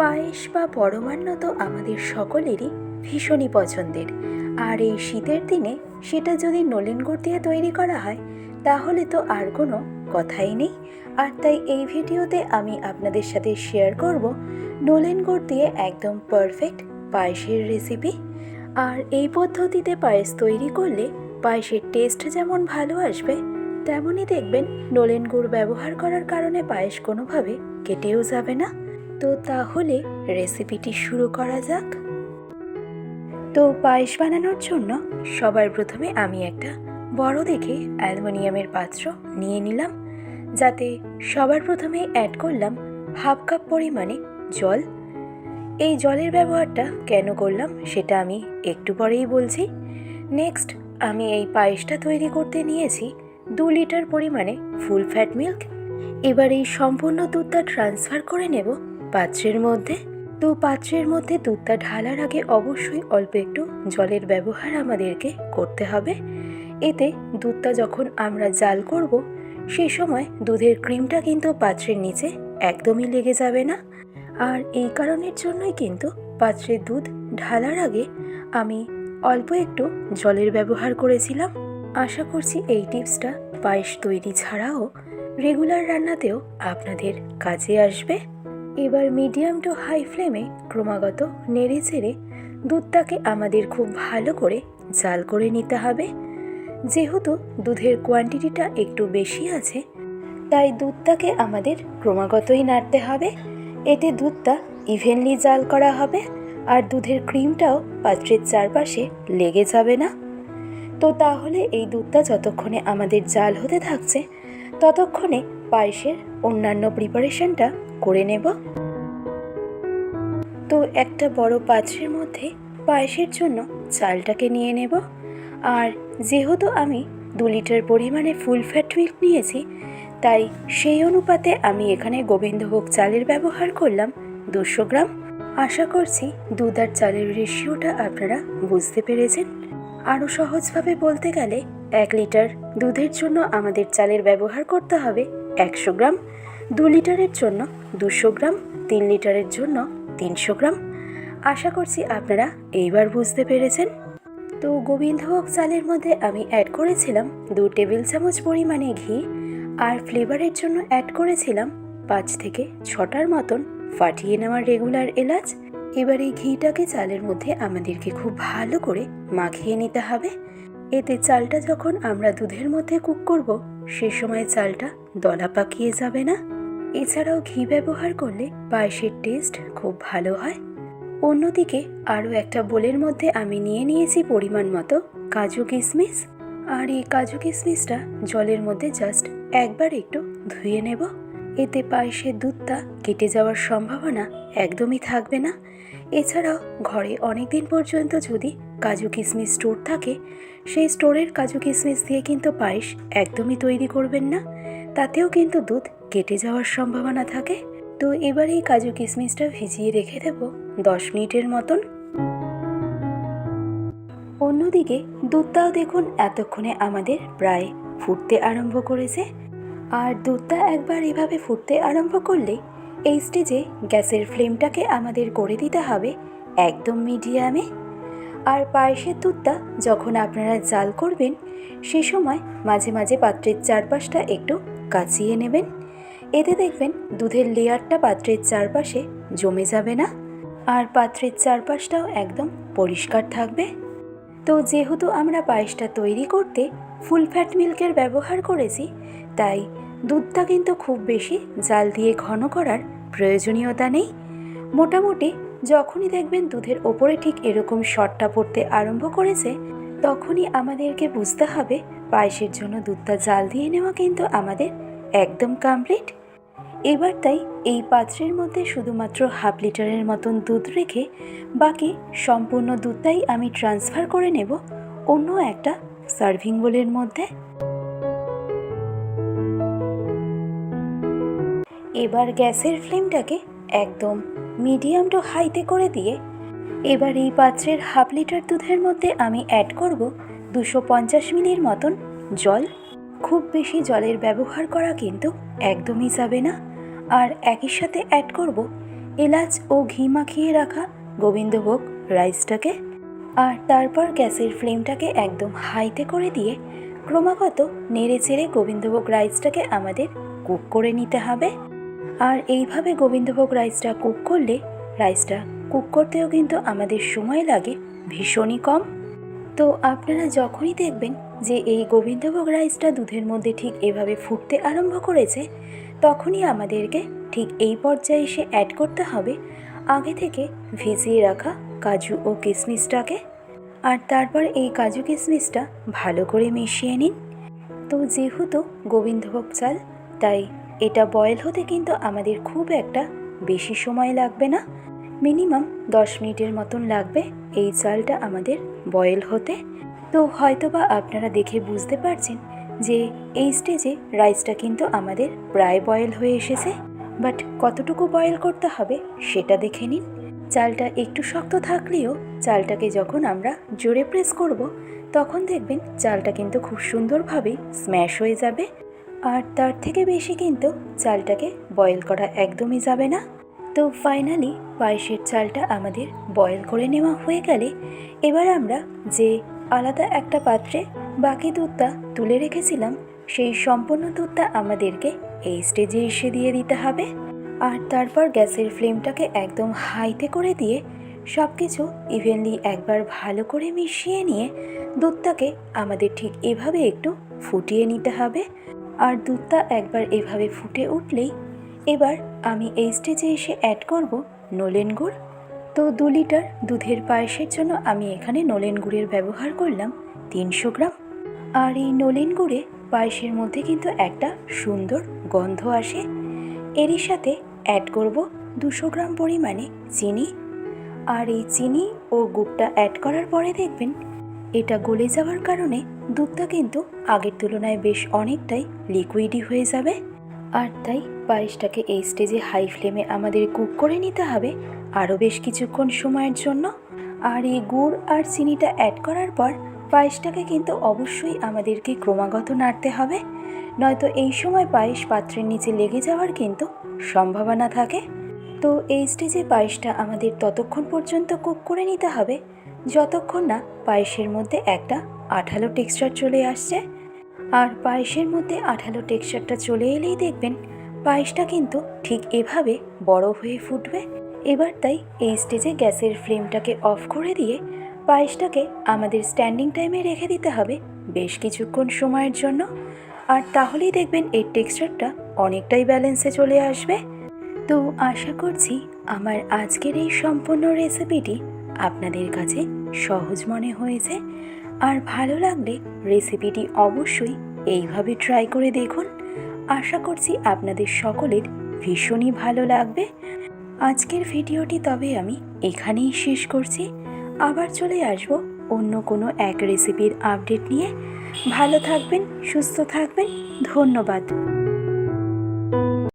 পায়েস বা পরমান্ন তো আমাদের সকলেরই ভীষণই পছন্দের। আর এই শীতের দিনে সেটা যদি নলেন গুড় দিয়ে তৈরি করা হয়, তাহলে তো আর কোনো কথাই নেই। আর তাই এই ভিডিওতে আমি আপনাদের সাথে শেয়ার করব নলেন গুড় দিয়ে একদম পারফেক্ট পায়েসের রেসিপি আর এই পদ্ধতিতে পায়েস তৈরি করলে পায়েসের টেস্ট যেমন ভালো আসবে, তেমনই দেখবেন নলেন গুড় ব্যবহার করার কারণে পায়েস কোনোভাবে কেটেও যাবে না। তো তাহলে রেসিপিটি শুরু করা যাক। তো পায়েস বানানোর জন্য সবার প্রথমে আমি একটা বড় দেখে অ্যালুমিনিয়ামের পাত্র নিয়ে নিলাম। যাতে সবার প্রথমে অ্যাড করলাম হাফ কাপ পরিমাণে জল। এই জলের ব্যবহারটা কেন করলাম সেটা আমি একটু পরেই বলছি। নেক্সট আমি এই পায়েসটা তৈরি করতে নিয়েছি দু লিটার পরিমাণে ফুল ফ্যাট মিল্ক এবার এই সম্পূর্ণ দুধটা ট্রান্সফার করে নেব পাত্রের মধ্যে? তো পাত্রের মধ্যে দুধটা ঢালার আগে অবশ্যই অল্প একটু জলের ব্যবহার আমাদেরকে করতে হবে। এতে দুধটা যখন আমরা জাল করব সেই সময় দুধের ক্রিমটা কিন্তু পাত্রের নিচে একদমই লেগে যাবে না। আর এই কারণের জন্যই কিন্তু পাত্রের দুধ ঢালার আগে আমি অল্প একটু জলের ব্যবহার করেছিলাম। আশা করছি এই টিপসটা পায়েস তৈরি ছাড়াও রেগুলার রান্নাতেও আপনাদের কাজে আসবে। এবার মিডিয়াম টু হাই ফ্লেমে ক্রমাগত নেড়ে চেড়ে দুধটাকে আমাদের খুব ভালো করে জাল করে নিতে হবে। যেহেতু দুধের কোয়ান্টিটিটা একটু বেশি আছে, তাই দুধটাকে আমাদের ক্রমাগতই নাড়তে হবে। এতে দুধটা ইভেনলি জাল করা হবে আর দুধের ক্রিমটাও পাত্রের চারপাশে লেগে যাবে না। তো তাহলে এই দুধটা যতক্ষণে আমাদের জাল হতে থাকছে, ততক্ষণে পায়েসের অন্যান্য প্রিপারেশনটা করে নেব। তো একটা বড় পাত্রের মধ্যে পায়েসের জন্য চালটাকে নিয়ে নেব। আর যেহেতু আমি দু লিটার পরিমাণে ফুল ফ্যাট মিল্ক নিয়েছি, তাই সেই অনুপাতে আমি এখানে গোবিন্দভোগ চালের ব্যবহার করলাম দুশো গ্রাম। আশা করছি দুধ আর চালের রেশিওটা আপনারা বুঝতে পেরেছেন। আরও সহজভাবে বলতে গেলে, এক লিটার দুধের জন্য আমাদের চালের ব্যবহার করতে হবে একশো গ্রাম, দু লিটারের জন্য দুশো গ্রাম, তিন লিটারের জন্য তিনশো গ্রাম। আশা করছি আপনারা এইবার বুঝতে পেরেছেন। তো গোবিন্দভোগ চালের মধ্যে আমি অ্যাড করেছিলাম দু টেবিল চামচ পরিমাণে ঘি আর ফ্লেভারের জন্য অ্যাড করেছিলাম পাঁচ থেকে ছটার মতন ফাটিয়ে নেওয়া রেগুলার এলাচ। এবার এই ঘিটাকে চালের মধ্যে আমাদেরকে খুব ভালো করে মাখিয়ে নিতে হবে। এতে চালটা যখন আমরা দুধের মধ্যে কুক করব সে সময় চালটা দলা পাকিয়ে যাবে না? এছাড়াও ঘি ব্যবহার করলে পায়েসের টেস্ট খুব ভালো হয়। অন্যদিকে আরও একটা বোলের মধ্যে আমি নিয়ে নিয়েছি পরিমাণ মতো কাজু কিশমিশ আর এই কাজু কিশমিশটা জলের মধ্যে জাস্ট একবার একটু ধুয়ে নেব। এতে পায়েসের দুধটা কেটে যাওয়ার সম্ভাবনা একদমই থাকবে না। এছাড়াও ঘরে অনেক দিন পর্যন্ত যদি কাজু কিশমিশ স্টোর থাকে, সেই স্টোরের কাজু কিশমিশ দিয়ে কিন্তু পায়েস একদমই তৈরি করবেন না। তাতেও কিন্তু দুধ কেটে যাওয়ার সম্ভাবনা থাকে। তো এবার এই কাজু কিশমিশটা ভিজিয়ে রেখে দেব দশ মিনিটের মতন। অন্যদিকে দুধটাও দেখুন এতক্ষণে আমাদের প্রায় ফুটতে আরম্ভ করেছে। আর দুধটা একবার এভাবে ফুটতে আরম্ভ করলে এই স্টেজে গ্যাসের ফ্লেমটাকে আমাদের করে দিতে হবে একদম মিডিয়ামে। আর পায়েসের দুধটা যখন আপনারা জাল করবেন, সে সময় মাঝে মাঝে পাত্রের চারপাশটা একটু কাচিয়ে নেবেন। এতে দেখবেন দুধের লেয়ারটা পাত্রের চারপাশে জমে যাবে না আর পাত্রের চারপাশটাও একদম পরিষ্কার থাকবে। তো যেহেতু আমরা পায়েসটা তৈরি করতে ফুল ফ্যাট মিল্কের ব্যবহার করেছি, তাই দুধটা কিন্তু খুব বেশি জাল দিয়ে ঘন করার প্রয়োজনীয়তা নেই। মোটামুটি যখনই দেখবেন দুধের ওপরে ঠিক এরকম শটটা পড়তে আরম্ভ করেছে, তখনই আমাদেরকে বুঝতে হবে পায়েসের জন্য দুধটা জাল দিয়ে নেওয়া কিন্তু আমাদের একদম কমপ্লিট এবার তাই এই পাত্রের মধ্যে শুধুমাত্র হাফ লিটারের মতন দুধ রেখে বাকি সম্পূর্ণ দুধটাই আমি ট্রান্সফার করে নেব অন্য একটা সার্ভিং বোলের মধ্যে। এবার গ্যাসের ফ্লেমটাকে একদম মিডিয়াম টু হাইতে করে দিয়ে, এবার এই পাত্রের হাফ লিটার দুধের মধ্যে আমি অ্যাড করব দুশো পঞ্চাশ মিলির মতন জল। খুব বেশি জলের ব্যবহার করা কিন্তু একদমই যাবে না। আর একই সাথে অ্যাড করব এলাচ ও ঘি মাখিয়ে রাখা গোবিন্দভোগ রাইসটাকে। আর তারপর গ্যাসের ফ্লেমটাকে একদম হাইতে করে দিয়ে, ক্রমাগত নেড়ে চেড়ে গোবিন্দভোগ রাইসটাকে আমাদের কুক করে নিতে হবে। আর এইভাবে গোবিন্দভোগ রাইসটা কুক করলে রাইসটা কুক করতেও কিন্তু আমাদের সময় লাগে, ভীষণই কম। তো আপনারা যখনই দেখবেন যে এই গোবিন্দভোগ রাইসটা দুধের মধ্যে ঠিক এভাবে ফুটতে আরম্ভ করেছে, তখনই আমাদেরকে ঠিক এই পর্যায়ে এসে অ্যাড করতে হবে। আগে থেকে ভিজিয়ে রাখা কাজু ও কিশমিশটাকে আর তারপর এই কাজু কিশমিশটা ভালো করে মিশিয়ে নিন। তো যেহেতু গোবিন্দভোগ চাল, তাই এটা বয়েল হতে কিন্তু আমাদের খুব একটা বেশি সময় লাগবে না। মিনিমাম দশ মিনিটের মতন লাগবে এই চালটা আমাদের বয়েল হতে। তো হয়তোবা আপনারা দেখে বুঝতে পারছেন যে এই স্টেজে রাইসটা কিন্তু আমাদের প্রায় বয়েল হয়ে এসেছে। বাট কতটুকু বয়েল করতে হবে সেটা দেখে নিন। চালটা একটু শক্ত থাকলেও চালটাকে যখন আমরা জোরে প্রেস করব, তখন দেখবেন চালটা কিন্তু খুব সুন্দরভাবে স্ম্যাশ হয়ে যাবে। আর তার থেকে বেশি কিন্তু চালটাকে বয়েল করা একদমই যাবে না। তো ফাইনালি পায়েসের চালটা আমাদের বয়েল করে নেওয়া হয়ে গেলে এবার আমরা যে আলাদা একটা পাত্রে বাকি দুধটা তুলে রেখেছিলাম, সেই সম্পূর্ণ দুধটা আমাদেরকে এই স্টেজে এসে দিয়ে দিতে হবে। আর তারপর গ্যাসের ফ্লেমটাকে একদম হাইতে করে দিয়ে সব কিছু ইভেনলি একবার ভালো করে মিশিয়ে নিয়ে দুধটাকে আমাদের ঠিক এভাবে একটু ফুটিয়ে নিতে হবে। আর দুধটা একবার এভাবে ফুটে উঠলেই এবার আমি এই স্টেজে এসে অ্যাড করব নলেন গুড়। তো দু লিটার দুধের পায়েসের জন্য আমি এখানে নলেন গুড়ের ব্যবহার করলাম তিনশো গ্রাম। আর এই নলেন গুড়ে পায়েসের মধ্যে কিন্তু একটা সুন্দর গন্ধ আসে। এরই সাথে অ্যাড করব দুশো গ্রাম পরিমাণে চিনি। আর এই চিনি ও গুড়টা অ্যাড করার পরে দেখবেন এটা গলে যাওয়ার কারণে দুধটা কিন্তু আগের তুলনায় বেশ অনেকটাই লিকুইডই হয়ে যাবে। আর তাই পায়েসটাকে এই স্টেজে হাই ফ্লেমে আমাদের কুক করে নিতে হবে আরও বেশ কিছুক্ষণ সময়ের জন্য। আর এই গুড় আর চিনিটা অ্যাড করার পর পায়েসটাকে কিন্তু অবশ্যই আমাদেরকে ক্রমাগত নাড়তে হবে। নয়তো এই সময় পায়েস পাত্রের নিচে লেগে যাওয়ার কিন্তু সম্ভাবনা থাকে। তো এই স্টেজে পায়েসটা আমাদের ততক্ষণ পর্যন্ত কুক করে নিতে হবে। যতক্ষণ না পায়েসের মধ্যে একটা আঠালো টেক্সচার চলে আসছে। আর পায়েসের মধ্যে আঠালো টেক্সচারটা চলে এলেই দেখবেন পায়েসটা কিন্তু ঠিক এভাবে বড় হয়ে ফুটবে। এবার তাই এই স্টেজে গ্যাসের ফ্লেমটাকে অফ করে দিয়ে পায়েসটাকে আমাদের স্ট্যান্ডিং টাইমে রেখে দিতে হবে বেশ কিছুক্ষণ সময়ের জন্য। আর তাহলেই দেখবেন এর টেক্সচারটা অনেকটাই ব্যালেন্সে চলে আসবে। তো আশা করছি আমার আজকের এই সম্পূর্ণ রেসিপিটি আপনাদের কাছে সহজ মনে হয়েছে। আর ভালো লাগলে রেসিপিটি অবশ্যই এইভাবে ট্রাই করে দেখুন। আশা করছি আপনাদের সকলের ভীষণই ভালো লাগবে। আজকের ভিডিওটি তবে আমি এখানেই শেষ করছি। আবার চলে আসব অন্য কোনো এক রেসিপির আপডেট নিয়ে। ভালো থাকবেন, সুস্থ থাকবেন, ধন্যবাদ।